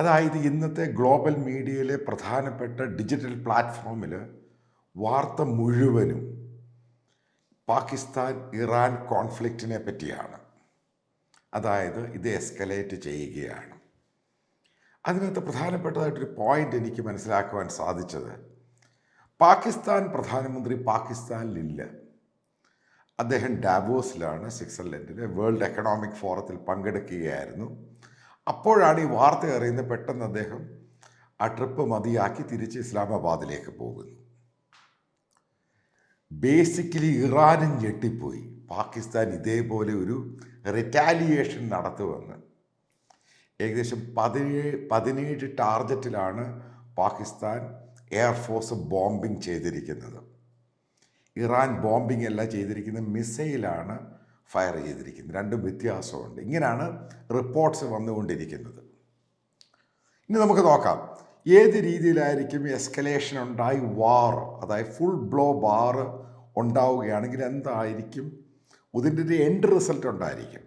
അതായത് ഇന്നത്തെ ഗ്ലോബൽ മീഡിയയിലെ പ്രധാനപ്പെട്ട ഡിജിറ്റൽ പ്ലാറ്റ്ഫോമിൽ വാർത്ത മുഴുവനും പാകിസ്ഥാൻ ഇറാൻ കോൺഫ്ലിക്റ്റിനെ പറ്റിയാണ്. അതായത് ഇത് എസ്കലേറ്റ് ചെയ്യുകയാണ്. അതിനകത്ത് പ്രധാനപ്പെട്ടതായിട്ടൊരു പോയിന്റ് എനിക്ക് മനസ്സിലാക്കുവാൻ സാധിച്ചത് പാകിസ്ഥാൻ പ്രധാനമന്ത്രി പാകിസ്ഥാനിലില്ല. അദ്ദേഹം ഡാവോസിലാണ് സ്വിറ്റ്സർലൻഡിലെ വേൾഡ് എക്കണോമിക് ഫോറത്തിൽ പങ്കെടുക്കുകയായിരുന്നു. അപ്പോഴാണ് ഈ വാർത്ത അറിയുന്നത് പെട്ടെന്ന് അദ്ദേഹം ആ ട്രിപ്പ് മതിയാക്കി തിരിച്ച് ഇസ്ലാമാബാദിലേക്ക് പോകുന്നു. ബേസിക്കലി ഇറാനും ഞെട്ടിപ്പോയി. പാകിസ്ഥാൻ ഇതേപോലെ ഒരു റിറ്റാലിയേഷൻ നടത്തുമെന്ന്. ഏകദേശം പതിനേഴ് പതിനേഴ് ടാർഗറ്റിലാണ് പാകിസ്ഥാൻ എയർഫോഴ്സ് ബോംബിംഗ് ചെയ്തിരിക്കുന്നത്. ഇറാൻ ബോംബിംഗ് അല്ല ചെയ്തിരിക്കുന്നത്. മിസൈലാണ് ഫയർ ചെയ്തിരിക്കുന്നത് രണ്ടും വ്യത്യാസമുണ്ട്. ഇങ്ങനെയാണ് റിപ്പോർട്ട്സ് വന്നുകൊണ്ടിരിക്കുന്നത്. ഇനി നമുക്ക് നോക്കാം. ഏത് രീതിയിലായിരിക്കും എസ്കലേഷൻ ഉണ്ടായി വാർ അതായത് ഫുൾ ബ്ലോ വാർ ഉണ്ടാവുകയാണെങ്കിൽ എന്തായിരിക്കും? ഇതിന്റെ ഒരു എൻഡ് റിസൾട്ട് ഉണ്ടായിരിക്കും.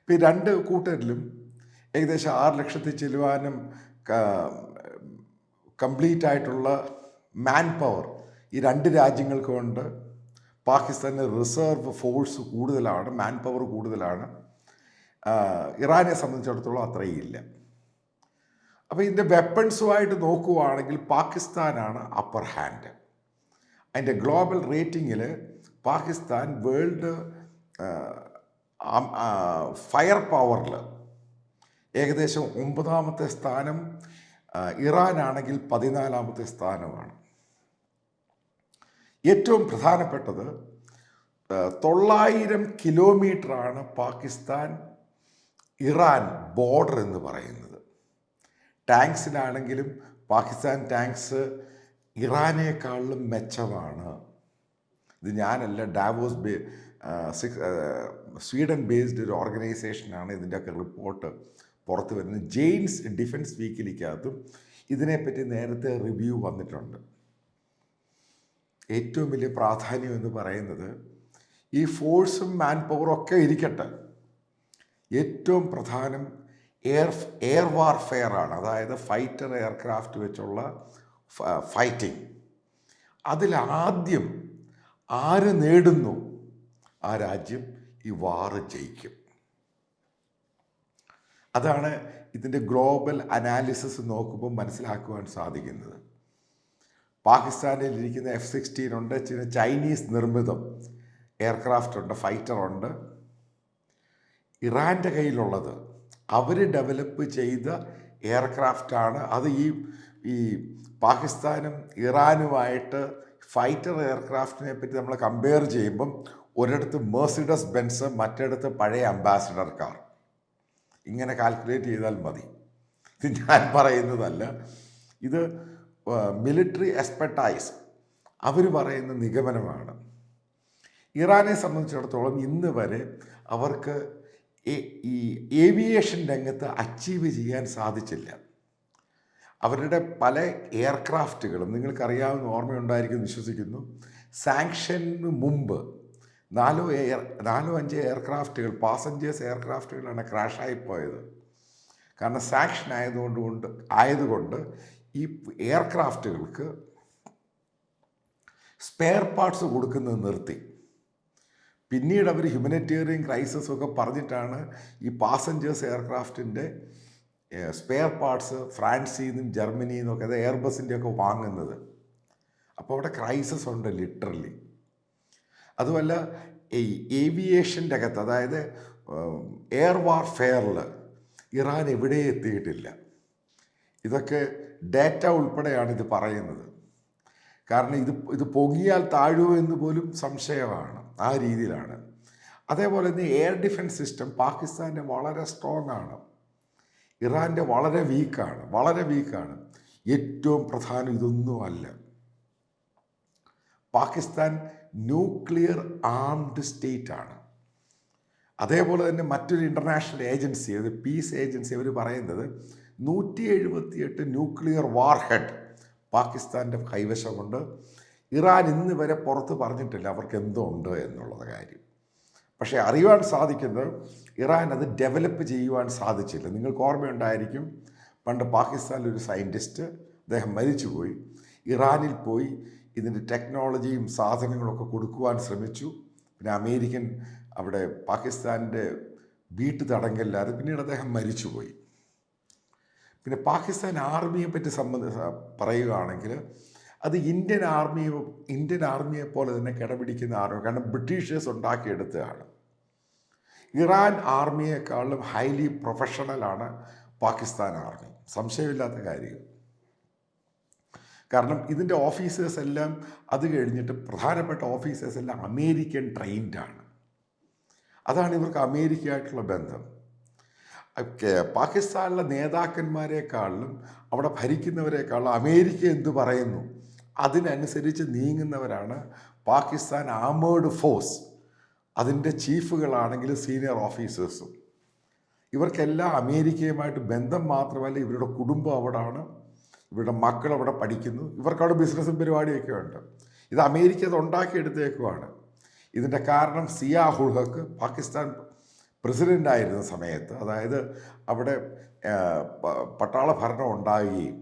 ഇപ്പം രണ്ട് കൂട്ടരിലും ഏകദേശം ആറ് ലക്ഷത്തിൽ ചെല്ലുവാനും കംപ്ലീറ്റ് ആയിട്ടുള്ള മാൻ പവർ ഈ രണ്ട് രാജ്യങ്ങൾക്കുണ്ട് പാകിസ്ഥാന് റിസർവ് ഫോഴ്സ് കൂടുതലാണ് മാൻ പവർ കൂടുതലാണ് ഇറാനെ സംബന്ധിച്ചിടത്തോളം ഇല്ല. അപ്പോൾ ഇതിന്റെ വെപ്പൺസുമായിട്ട് നോക്കുകയാണെങ്കിൽ പാകിസ്ഥാനാണ് അപ്പർ ഹാൻഡ് അതിന്റെ ഗ്ലോബൽ റേറ്റിങ്ങിൽ പാകിസ്ഥാൻ വേൾഡ് ഫയർ പവറിൽ ഏകദേശം ഒമ്പതാമത്തെ സ്ഥാനം ഇറാനാണെങ്കിൽ പതിനാലാമത്തെ സ്ഥാനമാണ്. ഏറ്റവും പ്രധാനപ്പെട്ടത് തൊള്ളായിരം കിലോമീറ്ററാണ് പാകിസ്ഥാൻ ഇറാൻ ബോർഡർ എന്ന് പറയുന്നത്. ടാങ്ക്സിനാണെങ്കിലും പാകിസ്ഥാൻ ടാങ്ക്സ് ഇറാനേക്കാളും മെച്ചമാണ്. ഇത് ഞാനല്ല ഡാവോസ് ബേ സിക്സ് സ്വീഡൻ ബേസ്ഡ് ഒരു ഓർഗനൈസേഷനാണ് ഇതിന്റെയൊക്കെ റിപ്പോർട്ട് പുറത്ത് വരുന്നത്. ജെയിൻസ് ഡിഫൻസ് വീക്കിലിക്കകത്തും ഇതിനെപ്പറ്റി നേരത്തെ റിവ്യൂ വന്നിട്ടുണ്ട്. ഏറ്റവും വലിയ പ്രാധാന്യം എന്ന് പറയുന്നത് ഈ ഫോഴ്സും മാൻ പവറും ഒക്കെ ഇരിക്കട്ടെ. ഏറ്റവും പ്രധാനം എയർ എയർ വാർഫെയർ ആണ്. അതായത് ഫൈറ്റർ എയർക്രാഫ്റ്റ് വെച്ചുള്ള ഫൈറ്റിംഗ്. അതിലാദ്യം ആര് നേടുന്നു? ആ രാജ്യം ഈ വാർ ജയിക്കും. അതാണ് ഇതിന്റെ ഗ്ലോബൽ അനാലിസിസ് നോക്കുമ്പോൾ മനസ്സിലാക്കുവാൻ സാധിക്കുന്നത്. പാകിസ്ഥാനിൽ ഇരിക്കുന്ന എഫ് സിക്സ്റ്റീൻ ഉണ്ട് ചില ചൈനീസ് നിർമ്മിതം എയർക്രാഫ്റ്റ് ഉണ്ട് ഫൈറ്റർ ഉണ്ട്. ഇറാന്റെ കയ്യിലുള്ളത് അവർ ഡെവലപ്പ് ചെയ്ത എയർക്രാഫ്റ്റാണ് അത് ഈ ഈ പാകിസ്ഥാനും ഇറാനുമായിട്ട് ഫൈറ്റർ എയർക്രാഫ്റ്റിനെ പറ്റി നമ്മൾ കമ്പയർ ചെയ്യുമ്പം ഒരിടത്ത് മേഴ്സിഡസ് ബെൻസ് മറ്റിടത്ത് പഴയ അംബാസിഡർ കാർ. ഇങ്ങനെ കാൽക്കുലേറ്റ് ചെയ്താൽ മതി. ഇത് ഞാൻ പറയുന്നതല്ല. ഇത് മിലിറ്ററി എക്സ്പെർട്ടൈസ് അവർ പറയുന്ന നിഗമനമാണ്. ഇറാനെ സംബന്ധിച്ചിടത്തോളം ഇന്ന് വരെ അവർക്ക് ഈ ഏവിയേഷൻ രംഗത്ത് അച്ചീവ് ചെയ്യാൻ സാധിച്ചില്ല. അവരുടെ പല എയർക്രാഫ്റ്റുകളും നിങ്ങൾക്കറിയാവുന്ന ഓർമ്മയുണ്ടായിരിക്കും വിശ്വസിക്കുന്നു. സാങ്ഷന് മുമ്പ് നാലോ എയർ നാലോ അഞ്ച് എയർക്രാഫ്റ്റുകൾ പാസഞ്ചേഴ്സ് എയർക്രാഫ്റ്റുകളാണ് ക്രാഷായി പോയത്. കാരണം സാങ്ഷൻ ആയതുകൊണ്ട് കൊണ്ട് ആയതുകൊണ്ട് ഈ എയർക്രാഫ്റ്റുകൾക്ക് സ്പെയർ പാർട്സ് കൊടുക്കുന്നത് നിർത്തി. പിന്നീട് അവർ ഹ്യൂമനിറ്റേറിയൻ ക്രൈസിസ് ഒക്കെ പറഞ്ഞിട്ടാണ് ഈ പാസഞ്ചേഴ്സ് എയർക്രാഫ്റ്റിന്റെ സ്പെയർ പാർട്സ് ഫ്രാൻസിൽ നിന്നും ജർമ്മനിയിൽ നിന്നൊക്കെ അത് എയർബസിന്റെ ഒക്കെ വാങ്ങുന്നത്. അപ്പോൾ അവിടെ ക്രൈസിസ് ഉണ്ട് ലിറ്ററലി. അതുമല്ല ഈ ഏവിയേഷന്റെ അകത്ത് അതായത് എയർ വാർഫെയറിൽ ഇറാൻ എവിടെ എത്തിയിട്ടില്ല. ഇതൊക്കെ ഡേറ്റ ഉൾപ്പെടെയാണ് ഇത് പറയുന്നത്. കാരണം ഇത് ഇത് പൊങ്ങിയാൽ താഴുമോ എന്ന് പോലും സംശയമാണ് ആ രീതിയിലാണ്. അതേപോലെ തന്നെ എയർ ഡിഫൻസ് സിസ്റ്റം പാകിസ്ഥാന്റെ വളരെ സ്ട്രോങ് ആണ്. ഇറാന്റെ വളരെ വീക്കാണ് വളരെ വീക്കാണ് ഏറ്റവും പ്രധാനം ഇതൊന്നുമല്ല പാകിസ്ഥാൻ ന്യൂക്ലിയർ ആംഡ് സ്റ്റേറ്റ് ആണ്. അതേപോലെ തന്നെ മറ്റൊരു ഇന്റർനാഷണൽ ഏജൻസി അത് പീസ് ഏജൻസി അവർ പറയുന്നത് നൂറ്റി എഴുപത്തിയെട്ട് ന്യൂക്ലിയർ വാർഹെഡ് പാകിസ്ഥാന്റെ കൈവശമുണ്ട്. ഇറാൻ ഇന്ന് വരെ പുറത്ത് പറഞ്ഞിട്ടില്ല അവർക്ക് എന്തോ ഉണ്ട് എന്നുള്ളത് കാര്യം. പക്ഷേ അറിയുവാൻ സാധിക്കുന്നത് ഇറാൻ അത് ഡെവലപ്പ് ചെയ്യുവാൻ സാധിച്ചില്ല. നിങ്ങൾക്ക് ഓർമ്മയുണ്ടായിരിക്കും പണ്ട് പാകിസ്ഥാനിൽ ഒരു സയന്റിസ്റ്റ് അദ്ദേഹം മരിച്ചുപോയി. ഇറാനിൽ പോയി ഇതിന്റെ ടെക്നോളജിയും സാധനങ്ങളൊക്കെ കൊടുക്കുവാൻ ശ്രമിച്ചു. പിന്നെ അമേരിക്കൻ അവിടെ പാകിസ്ഥാന്റെ വീട്ടു തടങ്കലില്ലാതെ പിന്നീട് അദ്ദേഹം മരിച്ചുപോയി. പിന്നെ പാകിസ്ഥാൻ ആർമിയെ പറ്റി സംബന്ധ പറയുകയാണെങ്കിൽ അത് ഇന്ത്യൻ ആർമിയെ ഇന്ത്യൻ ആർമിയെ പോലെ തന്നെ കിടപിടിക്കുന്ന ആർമി കാരണം ബ്രിട്ടീഷേഴ്സ് ഉണ്ടാക്കിയെടുത്തതാണ്. ഇറാൻ ആർമിയേക്കാളും ഹൈലി പ്രൊഫഷണലാണ് പാകിസ്ഥാൻ ആർമി. സംശയമില്ലാത്ത കാര്യം. കാരണം ഇതിന്റെ ഓഫീസേഴ്സ് എല്ലാം അത് കഴിഞ്ഞിട്ട് പ്രധാനപ്പെട്ട ഓഫീസേഴ്സ് എല്ലാം അമേരിക്കൻ ട്രെയിൻഡാണ് അതാണ് ഇവർക്ക് അമേരിക്കയായിട്ടുള്ള ബന്ധം. പാകിസ്ഥാനിലെ നേതാക്കന്മാരെക്കാളും അവിടെ ഭരിക്കുന്നവരെക്കാളും അമേരിക്ക എന്തു പറയുന്നു? അതിനനുസരിച്ച് നീങ്ങുന്നവരാണ് പാകിസ്ഥാൻ ആമേഡ് ഫോഴ്സ്. അതിന്റെ ചീഫുകളാണെങ്കിലും സീനിയർ ഓഫീസേഴ്സും. ഇവർക്കെല്ലാം അമേരിക്കയുമായിട്ട് ബന്ധം മാത്രമല്ല ഇവരുടെ കുടുംബം അവിടാണ് ഇവരുടെ മക്കൾ അവിടെ പഠിക്കുന്നു ഇവർക്കവിടെ ബിസിനസ്സും പരിപാടിയൊക്കെ ഉണ്ട്. ഇത് അമേരിക്ക അത് ഉണ്ടാക്കിയെടുത്തേക്കുവാണ്. ഇതിന്റെ കാരണം സിയാ ഹുൾഹക്ക് പാകിസ്ഥാൻ പ്രസിഡന്റ് ആയിരുന്ന സമയത്ത് അതായത് അവിടെ പട്ടാള ഭരണം ഉണ്ടാകുകയും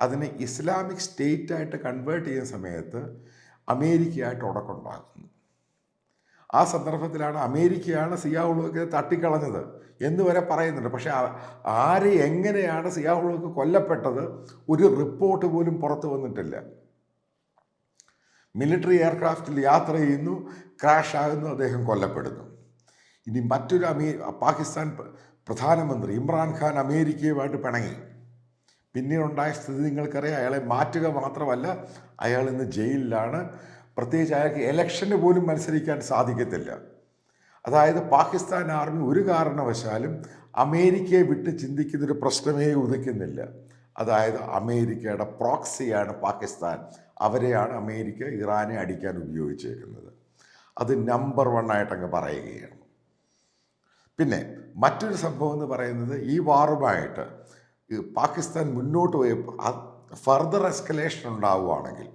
അതിനെ ഇസ്ലാമിക് സ്റ്റേറ്റായിട്ട് കൺവേർട്ട് ചെയ്യുന്ന സമയത്ത് അമേരിക്കയായിട്ട് ഉടക്കുണ്ടാകുന്നു ആ സന്ദർഭത്തിലാണ് അമേരിക്കയാണ് സിയാഹുളുക്ക് തട്ടിക്കളഞ്ഞത് എന്ന് വരെ പറയുന്നുണ്ട്. പക്ഷേ ആര് എങ്ങനെയാണ് സിയാഹുളുക്ക് കൊല്ലപ്പെട്ടത് ഒരു റിപ്പോർട്ട് പോലും പുറത്തു വന്നിട്ടില്ല. മിലിറ്ററി എയർക്രാഫ്റ്റിൽ യാത്ര ചെയ്യുന്നു ക്രാഷ് ആകുന്നു അദ്ദേഹം കൊല്ലപ്പെടുന്നു. ഇനി മറ്റൊരു അമേ പാകിസ്ഥാൻ പ്ര- പ്രധാനമന്ത്രി ഇമ്രാൻഖാൻ അമേരിക്കയുമായിട്ട് പിണങ്ങി. പിന്നീടുണ്ടായ സ്ഥിതി നിങ്ങൾക്കറിയാം അയാളെ മാറ്റുക മാത്രമല്ല അയാൾ ഇന്ന് ജയിലിലാണ്. പ്രത്യേകിച്ച് അയാൾക്ക് ഇലക്ഷന് പോലും മത്സരിക്കാൻ സാധിക്കത്തില്ല. അതായത് പാകിസ്ഥാൻ ആർമി ഒരു കാരണവശാലും അമേരിക്കയെ വിട്ട് ചിന്തിക്കുന്നൊരു പ്രശ്നമേ ഉദിക്കുന്നില്ല. അതായത് അമേരിക്കയുടെ പ്രോക്സിയാണ് പാകിസ്ഥാൻ. അവരെയാണ് അമേരിക്ക ഇറാനെ അടിക്കാൻ ഉപയോഗിച്ചേക്കുന്നത്. അത് നമ്പർ വൺ ആയിട്ടങ്ങ് പറയുകയാണ്. പിന്നെ മറ്റൊരു സംഭവം എന്ന് പറയുന്നത് ഈ വാറുമായിട്ട് പാകിസ്ഥാൻ മുന്നോട്ട് പോയി ഫർദർ എസ്കലേഷൻ ഉണ്ടാവുകയാണെങ്കിൽ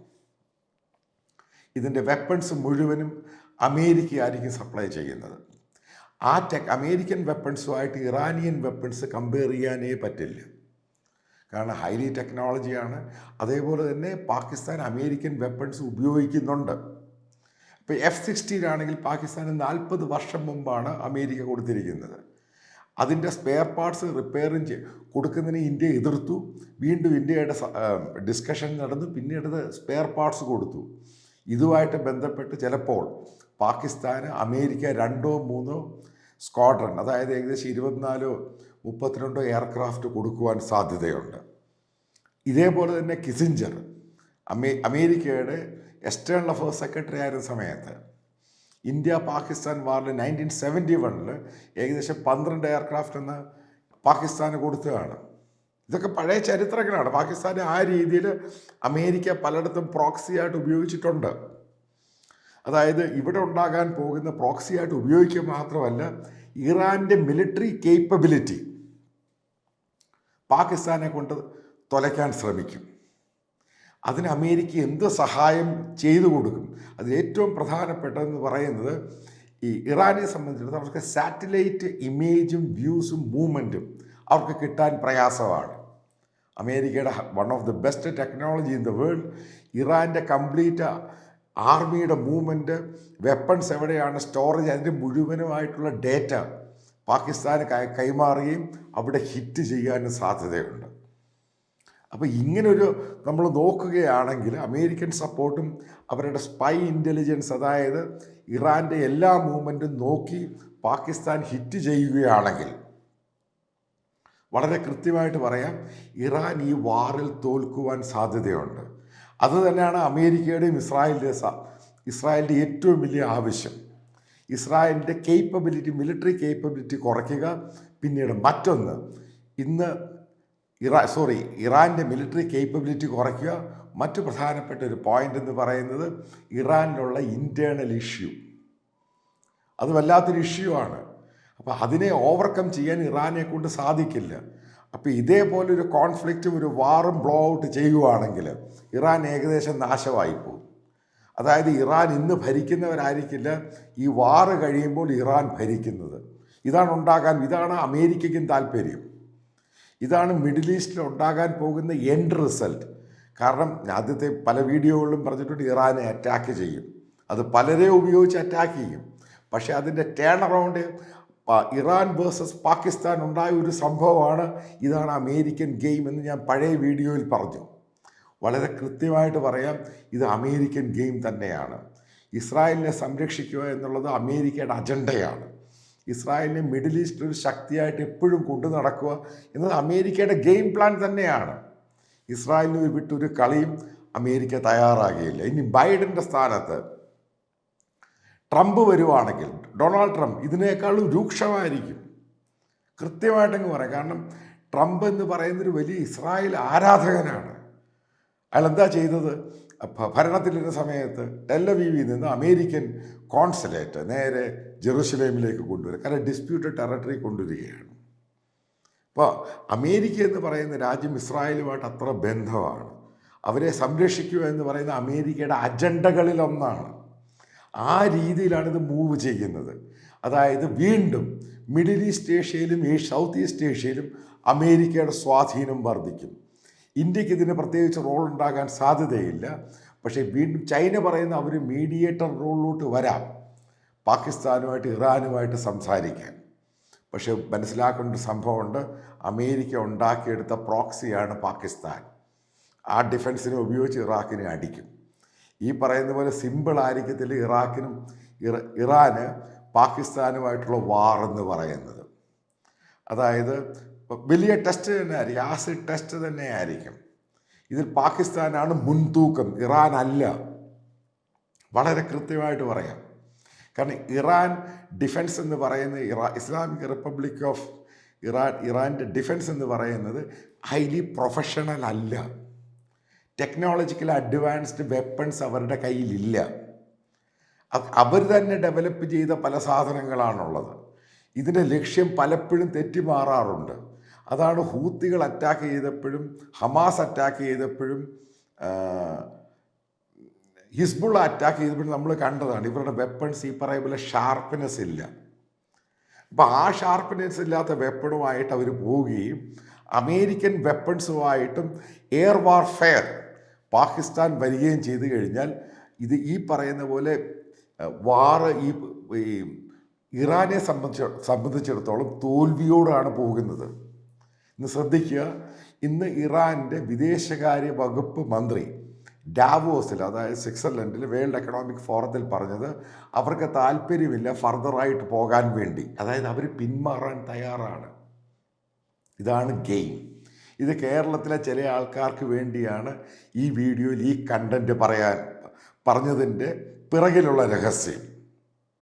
ഇതിന്റെ വെപ്പൺസ് മുഴുവനും അമേരിക്ക ആയിരിക്കും സപ്ലൈ ചെയ്യുന്നത്. ആ ടെക് അമേരിക്കൻ വെപ്പൺസുമായിട്ട് ഇറാനിയൻ വെപ്പൺസ് കമ്പയർ ചെയ്യാനേ പറ്റില്ല. കാരണം ഹൈലി ടെക്നോളജിയാണ് അതേപോലെ തന്നെ പാകിസ്ഥാൻ അമേരിക്കൻ വെപ്പൺസ് ഉപയോഗിക്കുന്നുണ്ട്. ഇപ്പോൾ എഫ് സിക്സ്റ്റീൻ ആണെങ്കിൽ പാകിസ്ഥാന് നാൽപ്പത് വർഷം മുമ്പാണ് അമേരിക്ക കൊടുത്തിരിക്കുന്നത്. അതിന്റെ സ്പെയർ പാർട്സ് റിപ്പയറിങ് കൊടുക്കുന്നതിന് ഇന്ത്യ എതിർത്തു. വീണ്ടും ഇന്ത്യയുടെ ഡിസ്കഷൻ നടന്നു. പിന്നീട് സ്പെയർ പാർട്സ് കൊടുത്തു. ഇതുമായിട്ട് ബന്ധപ്പെട്ട് ചിലപ്പോൾ പാകിസ്ഥാന് അമേരിക്ക രണ്ടോ മൂന്നോ സ്ക്വാഡ്രൺ അതായത് ഏകദേശം ഇരുപത്തിനാലോ മുപ്പത്തിരണ്ടോ എയർക്രാഫ്റ്റ് കൊടുക്കുവാൻ സാധ്യതയുണ്ട്. ഇതേപോലെ തന്നെ കിസിഞ്ചർ അമേ അമേരിക്കയുടെ എക്സ്റ്റേണൽ അഫേഴ്സ് സെക്രട്ടറി ആയിരുന്ന സമയത്ത് ഇന്ത്യ പാകിസ്ഥാൻ വാറിൽ നയന്റീൻ സെവന്റി വണ്ണിൽ ഏകദേശം പന്ത്രണ്ട് എയർക്രാഫ്റ്റ് എന്ന് പാകിസ്ഥാന് കൊടുത്തതാണ്. ഇതൊക്കെ പഴയ ചരിത്രങ്ങളാണ്. പാകിസ്ഥാനെ ആ രീതിയിൽ അമേരിക്ക പലയിടത്തും പ്രോക്സിയായിട്ട് ഉപയോഗിച്ചിട്ടുണ്ട്. അതായത് ഇവിടെ ഉണ്ടാകാൻ പോകുന്ന പ്രോക്സി ആയിട്ട് ഉപയോഗിക്കുക മാത്രമല്ല ഇറാന്റെ മിലിറ്ററി കേപ്പബിലിറ്റി പാകിസ്ഥാനെ കൊണ്ട് തുലയ്ക്കാൻ ശ്രമിക്കും. അതിന് അമേരിക്ക എന്ത് സഹായം ചെയ്തു കൊടുക്കും? അതിൽ ഏറ്റവും പ്രധാനപ്പെട്ടതെന്ന് പറയുന്നത് ഈ ഇറാനെ സംബന്ധിച്ചിടത്തോളം അവർക്ക് സാറ്റലൈറ്റ് ഇമേജും വ്യൂസും മൂവ്മെന്റും അവർക്ക് കിട്ടാൻ പ്രയാസമാണ്. അമേരിക്കയുടെ one of the best technology in the world ഇറാന്റെ കംപ്ലീറ്റ് ആർമിയുടെ മൂവ്മെന്റ് വെപ്പൺസ് എവിടെയാണ് സ്റ്റോറേജ് അതിന്റെ മുഴുവനുമായിട്ടുള്ള ഡേറ്റ പാകിസ്ഥാന് കൈമാറുകയും അവിടെ ഹിറ്റ് ചെയ്യാനും സാധ്യതയുണ്ട്. അപ്പോൾ ഇങ്ങനൊരു നമ്മൾ നോക്കുകയാണെങ്കിൽ അമേരിക്കൻ സപ്പോർട്ടും അവരുടെ സ്പൈ ഇന്റലിജൻസ് അതായത് ഇറാന്റെ എല്ലാ മൂവ്മെന്റും നോക്കി പാകിസ്ഥാൻ ഹിറ്റ് ചെയ്യുകയാണെങ്കിൽ വളരെ കൃത്യമായിട്ട് പറയാം ഇറാൻ ഈ വാറിൽ തോൽക്കുവാൻ സാധ്യതയുണ്ട്. അത് തന്നെയാണ് അമേരിക്കയുടെയും ഇസ്രായേലിന്റെ ഇസ്രായേലിന്റെ ഏറ്റവും വലിയ ആവശ്യം. ഇസ്രായേലിന്റെ കേപ്പബിലിറ്റി മിലിറ്ററി കേപ്പബിലിറ്റി കുറയ്ക്കുക. പിന്നീട് മറ്റൊന്ന് ഇന്ന് ഇറാ സോറി ഇറാന്റെ മിലിറ്ററി കേപ്പബിലിറ്റി കുറയ്ക്കുക. മറ്റു പ്രധാനപ്പെട്ട ഒരു പോയിന്റ് എന്ന് പറയുന്നത് ഇറാനിലുള്ള ഇന്റേർണൽ ഇഷ്യൂ അത് വല്ലാത്തൊരു ഇഷ്യൂ ആണ്. അപ്പോൾ അതിനെ ഓവർകം ചെയ്യാൻ ഇറാനെ കൊണ്ട് സാധിക്കില്ല. അപ്പോൾ ഇതേപോലെ ഒരു കോൺഫ്ലിക്റ്റും ഒരു വാറും ബ്ലോ ഔട്ട് ചെയ്യുകയാണെങ്കിൽ ഇറാൻ ഏകദേശം നാശമായി പോകും. അതായത് ഇറാൻ ഇന്ന് ഭരിക്കുന്നവരായിരിക്കില്ല ഈ വാറ് കഴിയുമ്പോൾ ഇറാൻ ഭരിക്കുന്നത്. ഇതാണ് ഉണ്ടാകാൻ ഇതാണ് അമേരിക്കയ്ക്കും താല്പര്യം. ഇതാണ് മിഡിൽ ഈസ്റ്റിൽ ഉണ്ടാകാൻ പോകുന്ന എൻഡ് റിസൾട്ട് കാരണം ആദ്യത്തെ പല വീഡിയോകളിലും പറഞ്ഞിട്ടുണ്ട് ഇറാനെ അറ്റാക്ക് ചെയ്യും. അത് പലരെ ഉപയോഗിച്ച് അറ്റാക്ക് ചെയ്യും. പക്ഷേ അതിന്റെ turn around Iran versus Pakistan ഉണ്ടായ ഒരു സംഭവമാണ് ഇതാണ് അമേരിക്കൻ ഗെയിം എന്ന് ഞാൻ പഴയ വീഡിയോയിൽ പറഞ്ഞു. വളരെ കൃത്യമായിട്ട് പറയാം ഇത് അമേരിക്കൻ ഗെയിം തന്നെയാണ്. ഇസ്രായേലിനെ സംരക്ഷിക്കുക എന്നുള്ളത് അമേരിക്കയുടെ അജണ്ടയാണ് ഇസ്രായേലിനെ മിഡിൽ ഈസ്റ്റിൽ ഒരു ശക്തിയായിട്ട് എപ്പോഴും കൊണ്ടു നടക്കുക എന്നത് അമേരിക്കയുടെ ഗെയിം പ്ലാൻ തന്നെയാണ്. ഇസ്രായേലിന് വിട്ടൊരു കളിയും അമേരിക്ക തയ്യാറാകുകയില്ല ഇനി ബൈഡന്റെ സ്ഥാനത്ത് ട്രംപ് വരുവാണെങ്കിൽ ഡൊണാൾഡ് ട്രംപ് ഇതിനേക്കാളും രൂക്ഷമായിരിക്കും. കൃത്യമായിട്ടങ്ങ് പറയാം. കാരണം ട്രംപ് എന്ന് പറയുന്നൊരു വലിയ ഇസ്രായേൽ ആരാധകനാണ്. അയാൾ എന്താ ചെയ്തത്? ഭരണത്തിലിരുന്ന സമയത്ത് ടെല്ലവീവിൽ നിന്ന് അമേരിക്കൻ കോൺസുലേറ്റ് നേരെ ജെറുസലേമിലേക്ക് കൊണ്ടുവരിക കാരണം ഡിസ്പ്യൂട്ടഡ് ടെറിട്ടറി കൊണ്ടുവരികയാണ്. അപ്പോൾ അമേരിക്ക എന്ന് പറയുന്ന രാജ്യം ഇസ്രായേലുമായിട്ട് അത്ര ബന്ധമാണ്. അവരെ സംരക്ഷിക്കുക എന്ന് പറയുന്ന അമേരിക്കയുടെ അജണ്ടകളിലൊന്നാണ്. ആ രീതിയിലാണ് ഇത് മൂവ് ചെയ്യുന്നത്. അതായത് വീണ്ടും മിഡിൽ ഈസ്റ്റ് ഏഷ്യയിലും ഈ സൗത്ത് ഈസ്റ്റ് ഏഷ്യയിലും അമേരിക്കയുടെ സ്വാധീനം വർദ്ധിക്കും ഇന്ത്യയ്ക്ക് ഇതിന് പ്രത്യേകിച്ച് റോൾ ഉണ്ടാകാൻ സാധ്യതയില്ല. പക്ഷേ വീണ്ടും ചൈന പറയുന്ന അവർ മീഡിയേറ്റർ റോളിലോട്ട് വരാം. പാകിസ്ഥാനുമായിട്ട് ഇറാനുമായിട്ട് സംസാരിക്കാൻ. പക്ഷേ മനസ്സിലാക്കേണ്ട ഒരു സംഭവമുണ്ട്. അമേരിക്ക ഉണ്ടാക്കിയെടുത്ത പ്രോക്സിയാണ് പാകിസ്ഥാൻ. ആ ഡിഫൻസിനെ ഉപയോഗിച്ച് ഇറാഖിനെ അടിക്കും. ഈ പറയുന്ന പോലെ സിമ്പിൾ ആയിരിക്കത്തില്ല ഇറാഖിനും ഇറ ഇറാന് പാകിസ്ഥാനുമായിട്ടുള്ള വാർ എന്ന് പറയുന്നത്. അതായത് വലിയ ടെസ്റ്റ് തന്നെ ആയിരിക്കും. ആസിഡ് ടെസ്റ്റ് തന്നെ ആയിരിക്കും. ഇതിൽ പാകിസ്ഥാനാണ് മുൻതൂക്കം. ഇറാൻ അല്ല. വളരെ കൃത്യമായിട്ട് പറയാം. കാരണം ഇറാൻ ഡിഫൻസ് എന്ന് പറയുന്നത് ഇറാ ഇസ്ലാമിക് റിപ്പബ്ലിക് ഓഫ് ഇറാൻ ഇറാന്റെ ഡിഫൻസ് എന്ന് പറയുന്നത് ഹൈലി പ്രൊഫഷണൽ അല്ല. ടെക്നോളജിക്കൽ അഡ്വാൻസ്ഡ് വെപ്പൺസ് അവരുടെ കയ്യിലില്ല. അവർ തന്നെ ഡെവലപ്പ് ചെയ്ത പല സാധനങ്ങളാണുള്ളത്. ഇതിന്റെ ലക്ഷ്യം പലപ്പോഴും തെറ്റിമാറാറുണ്ട്. അതാണ് ഹൂത്തികൾ അറ്റാക്ക് ചെയ്തപ്പോഴും ഹമാസ് അറ്റാക്ക് ചെയ്തപ്പോഴും ഹിസ്ബുൾ അറ്റാക്ക് ചെയ്തപ്പോഴും നമ്മൾ കണ്ടതാണ്. ഇവരുടെ വെപ്പൺസ് ഈ പറയുമ്പോൾ ഷാർപ്പ്നെസ് ഇല്ല. അപ്പോൾ ആ ഷാർപ്പ്നെസ് ഇല്ലാത്ത വെപ്പണുമായിട്ട് അവർ പോവുകയും അമേരിക്കൻ വെപ്പൺസുമായിട്ടും എയർ വാർഫെയർ പാകിസ്ഥാൻ വരികയും ചെയ്തു കഴിഞ്ഞാൽ ഇത് ഈ പറയുന്ന പോലെ വാർ ഈ ഇറാനെ സംബന്ധിച്ച് സംബന്ധിച്ചിടത്തോളം തോൽവിയോടാണ് പോകുന്നത്. ഇന്ന് ശ്രദ്ധിക്കുക. ഇന്ന് ഇറാന്റെ വിദേശകാര്യ വകുപ്പ് മന്ത്രി ഡാവോസിൽ അതായത് സ്വിറ്റ്സർലൻഡിൽ വേൾഡ് എക്കണോമിക് ഫോറത്തിൽ പറഞ്ഞത് അവർക്ക് താല്പര്യമില്ല ഫർദറായിട്ട് പോകാൻ വേണ്ടി. അതായത് അവർ പിന്മാറാൻ തയ്യാറാണ്. ഇതാണ് ഗെയിം. ഇത് കേരളത്തിലെ ചില ആൾക്കാർക്ക് വേണ്ടിയാണ് ഈ വീഡിയോയിൽ ഈ കണ്ടന്റ് പറയാൻ പറഞ്ഞതിന്റെ പിറകിലുള്ള രഹസ്യം.